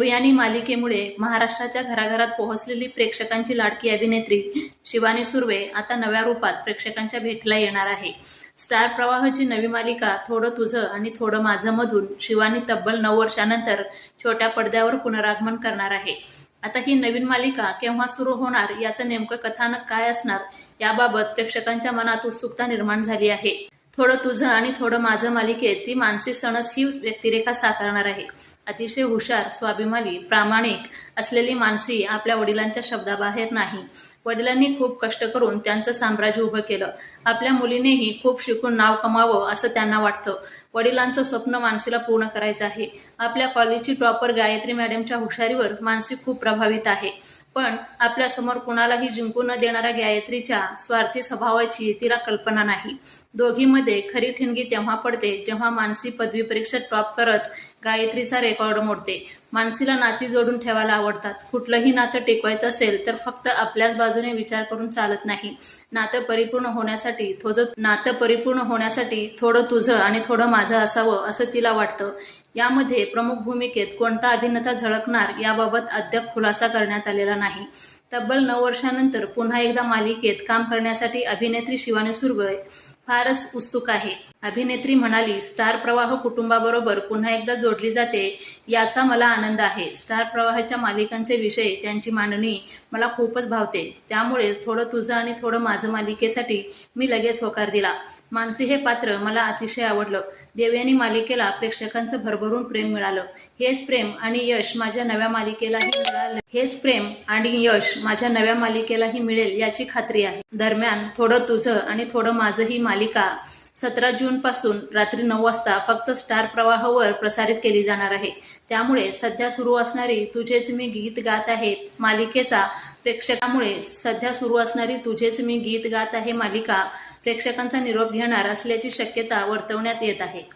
देवयानी मालिकेमुळे महाराष्ट्राच्या घराघरात पोहोचलेली प्रेक्षकांची लाडकी अभिनेत्री शिवानी सुर्वे आता नव्या रूपात प्रेक्षकांच्या भेटीला येणार आहे. स्टार प्रवाहाची नवी मालिका थोडं तुझं आणि थोडं माझं मधून शिवानी तब्बल नऊ वर्षानंतर छोट्या पडद्यावर पुनरागमन करणार आहे. आता ही नवीन मालिका केव्हा सुरू होणार याचं नेमकं कथानक काय असणार याबाबत प्रेक्षकांच्या मनात उत्सुकता निर्माण झाली आहे. थोडं तुझं आणि थोडं माझं मालिकेत ती मानसी सणस ही व्यक्तिरेखा साकारणार आहे. अतिशय हुशार स्वाभिमानी प्रामाणिक असलेली मानसी आपल्या वडिलांच्या शब्दाबाहेर नाही. वडिलांनी खूप कष्ट करून त्यांचं साम्राज्य उभं केलं. आपल्या मुलीनेही खूप शिकून नाव कमावं असं त्यांना वाटतं. वडिलांचं स्वप्न मानसीला पूर्ण करायचं आहे. आपल्या कॉलेजची टॉपर गायत्री मॅडमच्या हुशारीवर मानसी खूप प्रभावित आहे. पण आपल्यासमोर कुणालाही जिंकू न देणाऱ्या गायत्रीच्या स्वार्थी स्वभावाची तिला कल्पना नाही. दोघीमध्ये खरी ठिणगी तेव्हा पडते जेव्हा मानसी पदवी परीक्षेत टॉप करत गायत्रीचा रेकॉर्ड मोडते. माणसीला नाती जोडून ठेवायला आवडतात. कुठलंही नातं टिकवायचं असेल तर फक्त आपल्याच बाजूने विचार करून चालत नाही. नातं परिपूर्ण होण्यासाठी थोडं नातं परिपूर्ण होण्यासाठी थोडं तुझं आणि थोडं माझं असावं असं तिला वाटतं. यामध्ये प्रमुख भूमिकेत कोणता अभिनेता झळकणार याबाबत अद्याप खुलासा करण्यात आलेला नाही. तब्बल नऊ वर्षानंतर पुन्हा एकदा मालिकेत काम करण्यासाठी अभिनेत्री शिवानी सुरगळे फारच उत्सुक आहे. अभिनेत्री म्हणाली स्टार प्रवाह कुटुंबाबरोबर पुन्हा एकदा जोडली जाते याचा मला आनंद आहे. स्टार प्रवाहाच्या मालिकांचे विषय त्यांची मांडणी मला खूपच भावते. त्यामुळे थोडं तुझं आणि थोडं माझं मालिकेसाठी मी लगेच होकार दिला. मानसी हे पात्र मला अतिशय आवडलं. देवयानी मालिकेला प्रेक्षकांचं भरभरून प्रेम मिळालं. हेच प्रेम आणि यश माझ्या नव्या मालिकेलाही मिळालं. हेच प्रेम आणि यश माझ्या नव्या मालिकेलाही मिळेल याची खात्री आहे. दरम्यान थोडं तुझं आणि थोडं माझं ही मालिका सतरा जून पासून रात्री नऊ वाजता फक्त स्टार प्रवाहावर प्रसारित केली जाणार आहे. त्यामुळे सध्या सुरू असणारी तुझेच मी गीत गात आहे मालिकेचा प्रेक्षकामुळे सध्या सुरू असणारी तुझेच मी गीत गात आहे मालिका प्रेक्षकांचा निरोप घेणार असल्याची शक्यता वर्तवण्यात येत आहे.